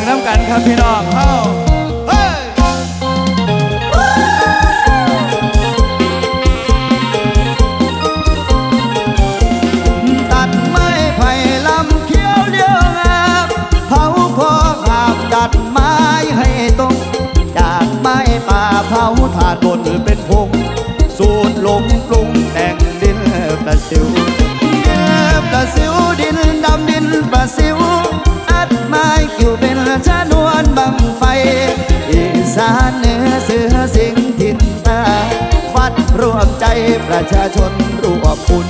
งน้ำกันครับพี่น้องเฮ้าเฮ้ยตัดไม้ไผ่ลำเขียวเลี้ยวงามเผาพอขาบดัดไม้ให้ตรงจากไม้ป่าเผาถาดบนเป็นพงสูตรลงปรุงแต่งดินประสิวเก็บประสิวดินดำดินประสิว ใจประชาชนรวมบุญ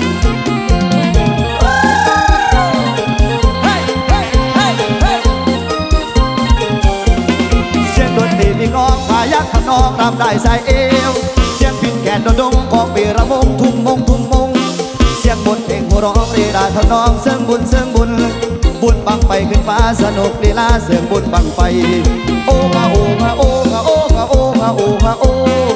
เสียงดนตรีมีกองพายักขนองรำได้ใส่เอว เสียงพินแขนดนดงของปีระมงทุ่มมงทุ่มมง เสียงบนเพลงหัวเร้องเรดาทำนองเสียงบุญเสียงบุญ บุญบังไฟขึ้นฟ้าสนุกลีลาเสียงบุญบังไฟโอ้มาโอ้มาโอ้มาโอ้มาโอ้มาโอ้มาโอ้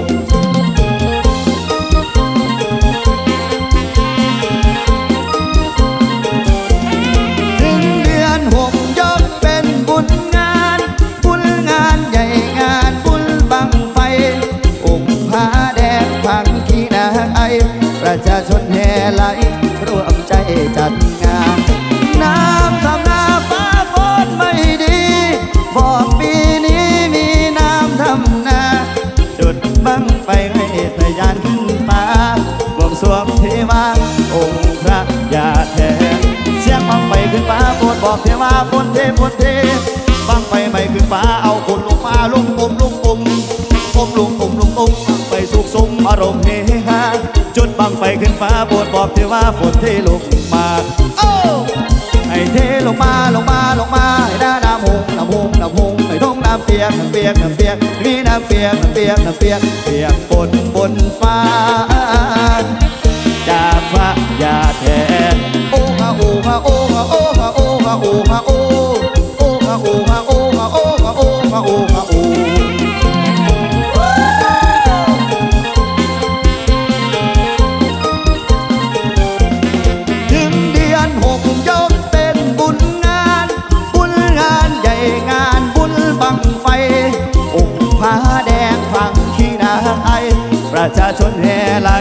เทวาฝนเทฝนเทบังไฟไม่ขึ้นฟ้าเอาคนลงมาลุงปมลุงปมปมลุงปมลุงปมไฟสุกสมอารมณ์เฮฮาจุดบังไฟขึ้นฟ้าโปรดบอกเทวาฝนเทลงมาโอ้ให้เทลงมาลงมาลงมาให้หน้าน้ำหงน้ำหงน้ำหงให้ท้องน้ำเปียกน้ำเปียกน้ำเปียกมีน้ำเปียกน้ำเปียกน้ำเปียกเปียกฝนบนฟ้า ฮะโอโอฮะโอฮะโอฮะโอฮะโอฮะโอฮะโอถึงเดือนหกยกเป็นบุญงาน บุญงานใหญ่งานบุญบังไฟองค์พระแดงฟังขี้นาไอประชาชนแห่ไหล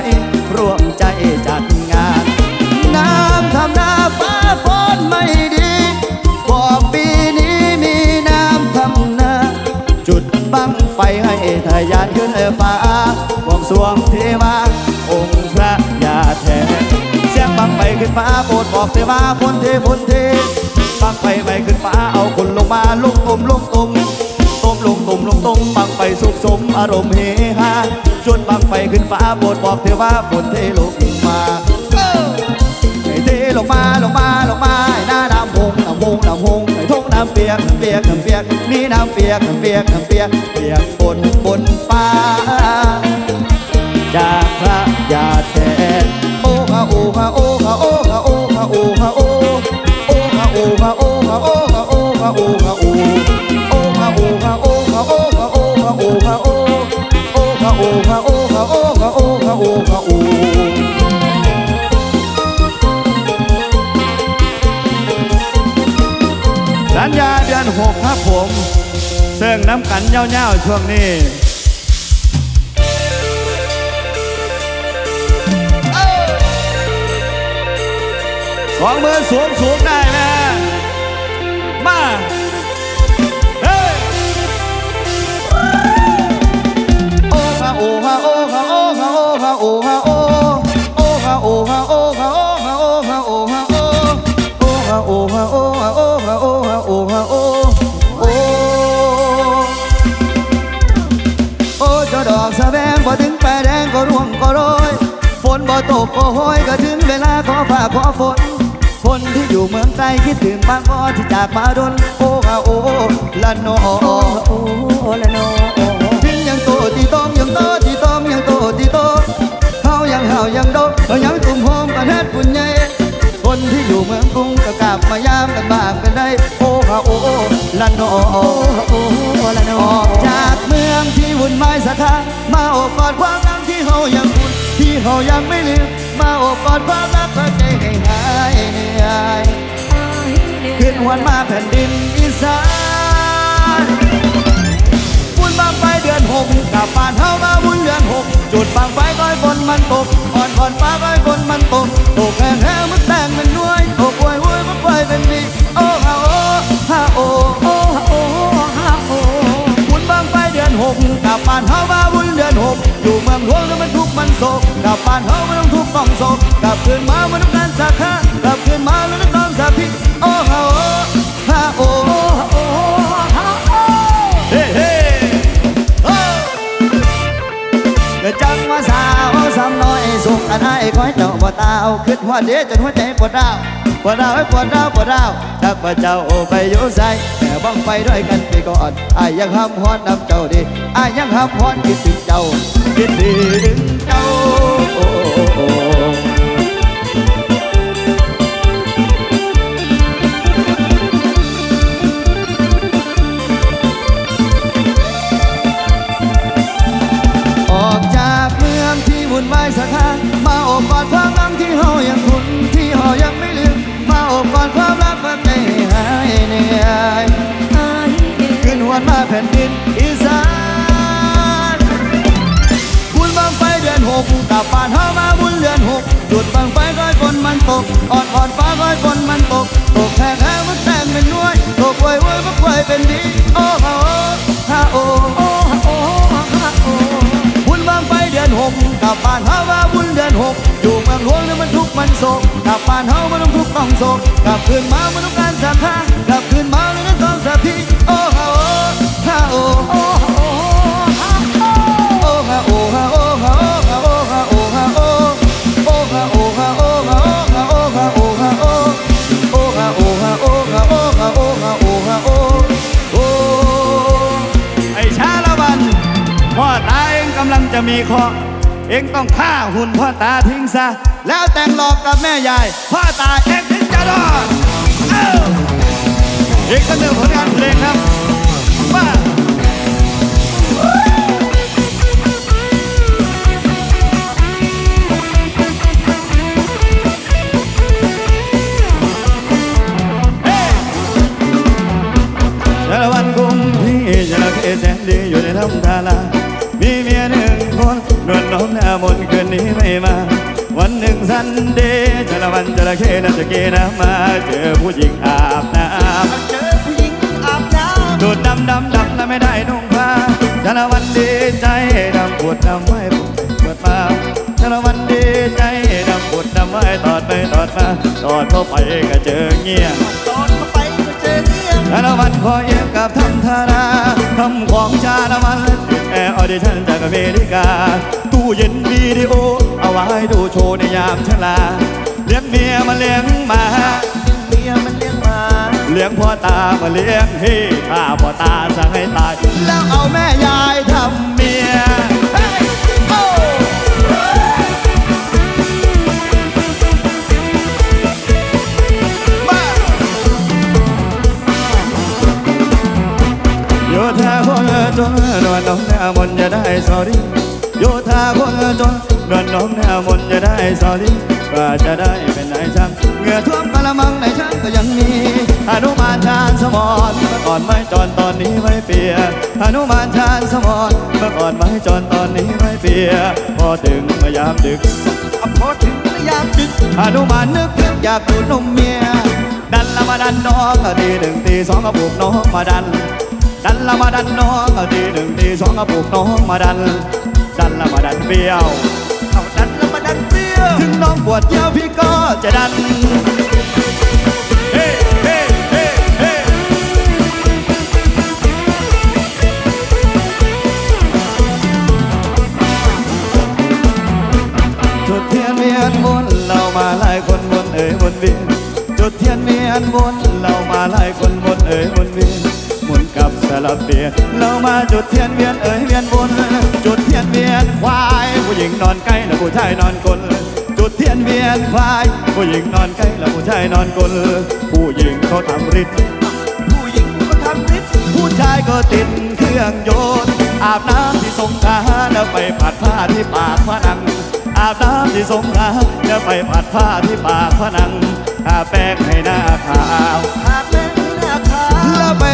บวงเทวา องค์พระยาแทนเสียงบังไฟขึ้นฟ้าโปรดบอกเทวาฝนเทฝนเทบังไฟไม่ขึ้นฟ้าเอาคนลงมาลุกตุมลุกตุมตุมลุกตุมลุกตุมบังไฟสุขสมอารมณ์เฮฮาจุดบังไฟขึ้นฟ้าโปรดบอกเทวาฝนเทลงมาเอ้อให้เทลงมาลงมาลงมาหน้าน้ำหงน้ำหงน้ำหงให้ทงน้ำเปียกน้ำเปียกน้ำเปียกนี่น้ำเปียกน้ำเปียกน้ำเปียกเปียกบนบนฟ้า จากพระยาแทนโอ้ฮะโอ้ฮะโอ้ฮะโอ้ฮะโอ้ฮะโอ้ฮะโอ้โอ้ฮะโอ้ฮะโอ้ฮะโอ้ฮะโอ้ฮะโอ้ฮะโอ้โอ้ฮะโอ้ฮะโอ้ฮะโอ้ฮะโอ้ฮะโอ้ฮะโอ้โอ้ฮะโอ้ฮะโอ้ฮะโอ้ฮะโอ้ฮะโอ้ฮะโอ้สัญญาเดือนหกครับผม เสิ่งน้ำกันเย้าๆช่วงนี้ สองมือสวมสูงได้ไหมมาเฮ้ยโอ้ฮะโอ้ฮะโอ้ฮะโอ้ฮะโอ้ฮะโอ้ฮะโอ้โอ้ฮะโอ้ฮะโอ้ฮะโอ้ฮะโอ้ฮะโอ้ฮะโอ้โอ้ฮะโอ้ฮะโอ้ฮะโอ้ฮะโอ้ฮะโอ้ฮะโอ้โอ้โอ้เจ้าดอกสะแบงบ่ถึงแปรแดงก็ร่วงก็โรยฝนบ่ตกก็โหยก็ถึงเวลาขอฝากขอฝน คนที่อยู่เมืองไกลคิดถึงบางอ้อที่จากมาดนโอ้ฮะโอ้ละโนโอ้โอ้ละโนถึงยังโตที่ต้มยังโตที่ต้มยังโตที่โตเฮายังเฮายังโดเฮายังตุ่มโฮมกันเฮ็ดปุ่นใหญ่คนที่อยู่เมืองกรุงก็กลับมายามกันบ้างกันได้โอ้ฮะโอ้ละโนโอ้โอ้ละโนออจากเมืองที่วุ่นวายสะท้านมาโอบกอดความรักที่เฮายังอุ่นที่เฮายังไม่ลืม มาโอบกอดความรักเพื่อใจให้หายเหนื่อยหวนมาแผ่นดินอีสานบุญบางไฟเดือนหกกลับบ้านเฮามาบุญเดือนหกจุดบางไฟก้อยฝนมันตกอ่อนอ่อนฟ้าก้อยฝนมันตก หลวงแล้วมันทุกข์มันโศกกลับบ้านเฮาไม่ต้องทุกข์ต้องโศกกลับคืนมามันต้องการสักคากลับคืนมาแล้วต้องสาพิษโอ้ อยสุขกันให้คอยเจ้าบ่ตาวคิดว่าเดียวจนหัวใจปวดร้าวปวดร้าวให้ปวดร้าวปวดร้าวถ้าว่าเจ้าไปอยู่ใส่แต่บ้องไปด้วยกันไปก่อนอายยังห้ามพรนนำเจ้าดีอายยังห้ามพรคิดถึงเจ้าคิดถึงเจ้า มันทุกข์มันโศกกลับบ้านเฮามันต้องทุกข์ต้องโศกกลับคืนมามันต้องการสักค่ากลับคืนมาแล้วต้องสักทีโอ้ฮาโอฮาโอโอ้ฮาโอฮาโอโอ้ฮาโอ้ฮาโอ้ฮาโอ้ฮาโอ้ฮาโอ้โอ้ฮาโอ้ฮาโอ้ฮาโอ้ฮาโอ้ฮาโอ้ฮาโอ้โอ้ฮาโอ้ฮาโอ้ฮาโอ้ฮาโอ้ฮาโอ้ฮาโอ้โอ้ไอ้ชาละวันพ่อตาเองกำลังจะมีเคราะห์เองต้องฆ่าหุ่นพ่อตาทิ้งซะ แล้วแต่งหลอกกับแม่ยายพ่อตาเองถึงจารอดอ้าอีกสักหนึ่งผลงานเพลงครับันเดชละวันจระเข้น่าจะเกนะมาเจอผู้หญิงอาบน้ำเจอผู้หญิงอาบน้ดูดดำดำดำแล้วไม่ได้นุ่งผ้าชาละวันดีใจดำปวดดำไว้ปวดมาชาละวันดีใจดำปวดดำไว้ตอดไปตอดมาตอดเข้าไปก็เจอเงี้ย ชาละวันขอเอียงกับทำธาราทำของชาละวันติดแอร์ออดิชั่นจากอเมริกา ตู้เย็นวิดีโอ เอาไว้ดูโชว์ในยามชราเลี้ยงเมียมาเลี้ยงหมาเมียมันเลี้ยงมา เลี้ยงพ่อตามาเลี้ยงพี่ข้าพ่อตาสั่งให้ตาย แล้วเอาแม่ยายทำเมีย จนนวลน้องหน้ามนจะได้สอรี่โยธาคนจนนวลน้องหน้ามนจะได้สอรี่ว่าจะได้เป็นนายช่างเหงื่อท่วมกระมังในช่างก็ยังมีอนุมานชาญสมรเมื่อก่อนไม่จอนตอนนี้ไม่เปียอนุมานชาญสมรเมื่อก่อนไม่จอนตอนนี้ไม่เปียพอถึงมายามดึกพอถึงระยามดึกอนุมานนึกถึงอยากดูนมเมียดันละมาดันน้องก็ทีหนึ่งทีสองก็ปลุกน้องมาดันดันละมาดันน้องก็ทีหนึ่งทีสองก็ปลุกน้องมาดัน ดันละมาดันเปรี้ยวเอาดันแล้วมาดันเปรี้ยวถึงน้องปวดเยี่ยวพี่ ก็จะดันเฮ้เฮ้เฮ้เฮ้จุดเทียนเวียนวนเรามาหลายคนวนเอ่ยวนเวียนจุดเทียนเวียนวนเราเอ่ยวนเวียนหมุนกับสลับเปียเรามาจุดเทียนเวียนเอ่ยเวียนวนจุดเทียนเวียนควายผู้หญิงนอนใกล้แล้วผู้ชายนอนกลนจุดเทียนเวียนควายผู้หญิงนอนใกล้แล้วผู้ชายนอนกลผู้หญิงเขาทำฤทธิ์ผู้หญิงก็ทำฤทธิ์ผู้ชายก็ติดเครื่องโยนต์อาบน้ำที่สงขาแล้วไปผัดผ้าที่ปากพนังอาบน้ำที่สงขาแล้วไปผัดผ้าที่ปากพนังทาแป้งให้หน้าขาวหาก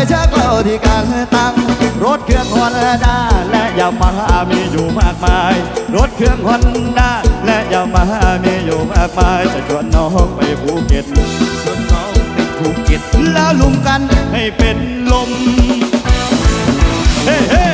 เช็คเราที่การตั้ง รถเครื่องฮอนด้าและยามามีอยู่มากมาย รถเครื่องฮอนด้าและยามามีอยู่มากมายจะชวนน้องไปภูเก็ตชวนน้องไปภูเก็ตแล้วลุมกันให้เป็นลมเฮ้เฮ้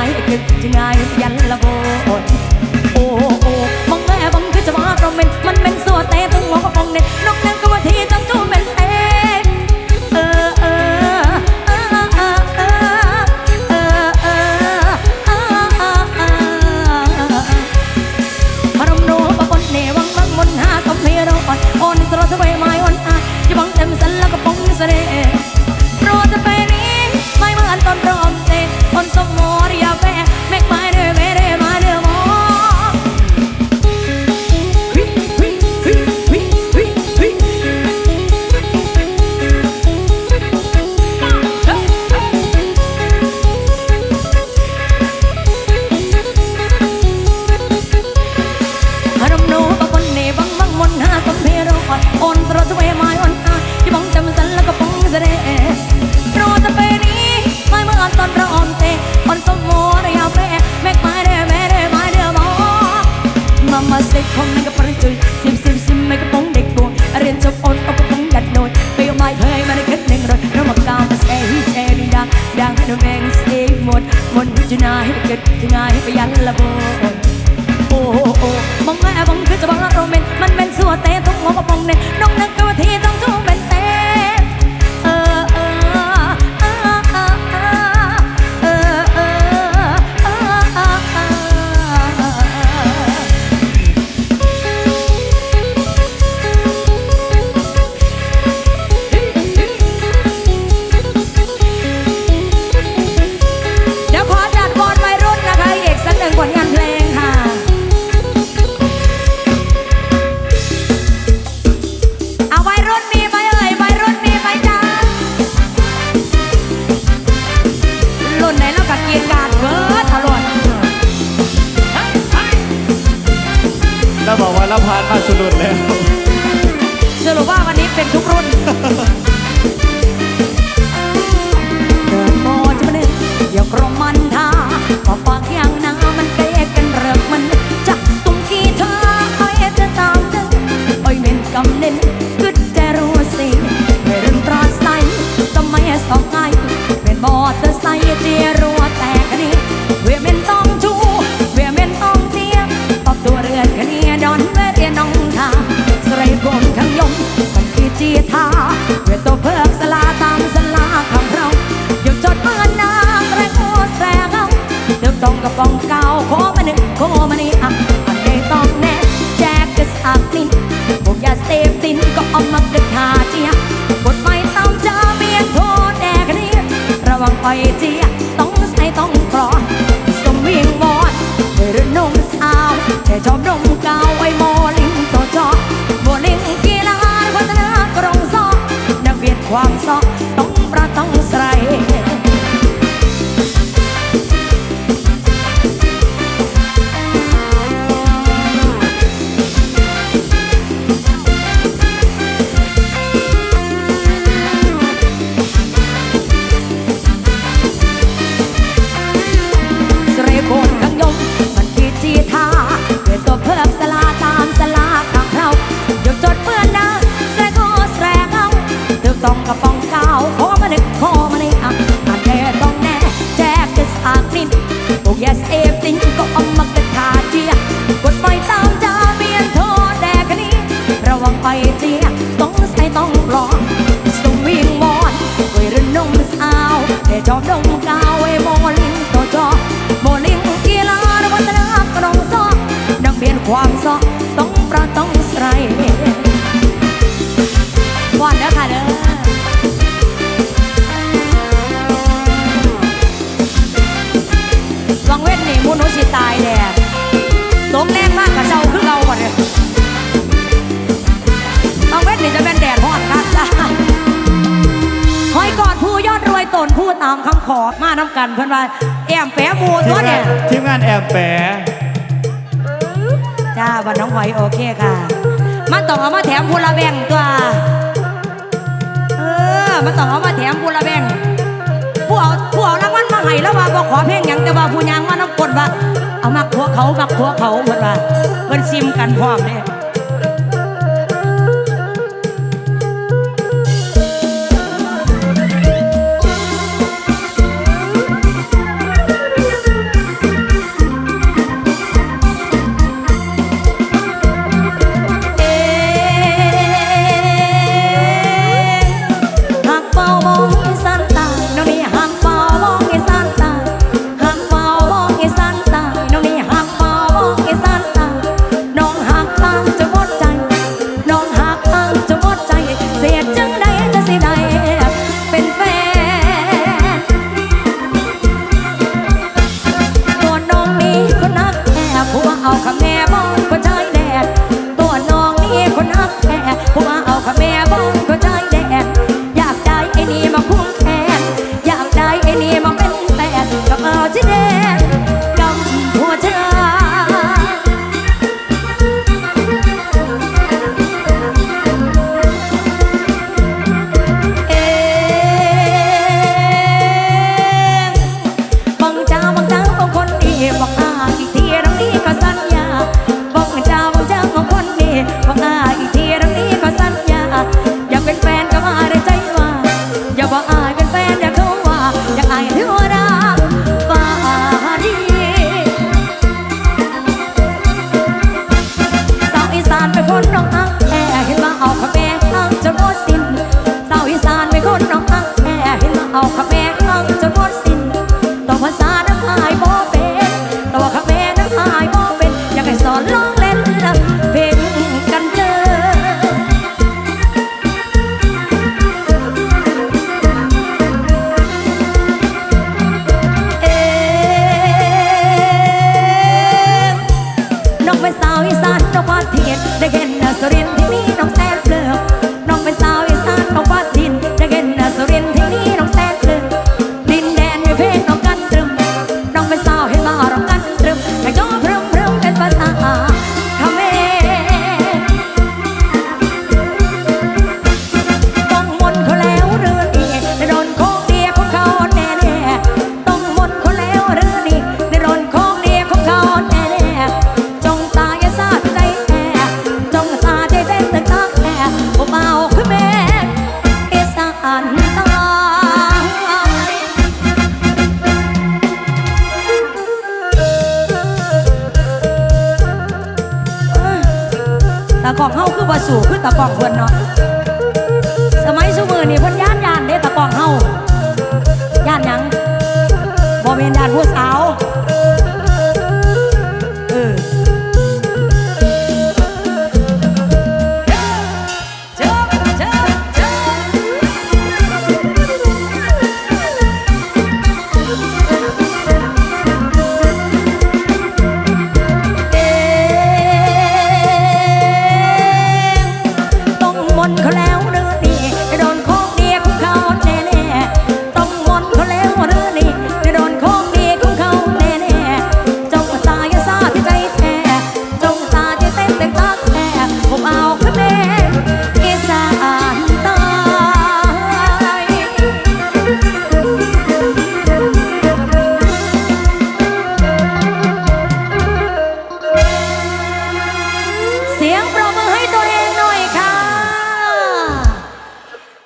ายเก็บจะง่ายยันละโบ กิดที่ง่ายไปยันละโบโอ้โอ้มองแม่บังคือจะบังลาโรเมนมันเป็นสัวเตะทุกหัวกระองเน่ันเพื่อนว่าแอมแปะมูตัมวงาเนี่ยทีมงานแอมแปะจ้าวันน้องหอยโอเคค่ะ มันต้องเอามาแถมพูลาแบงตัว เออ มันต้องเอามาแถมพูลาแบงผู้เอาผู้เอารางวัลมาให้แล้วว่าบอกขอเพลงอย่างแต่ว่าผู้ยังว่าน้องกดว่า เอามาขัวเขามาขัวเขาเหมือนว่าเพิ่นซิมกันพร้อมเนี่ย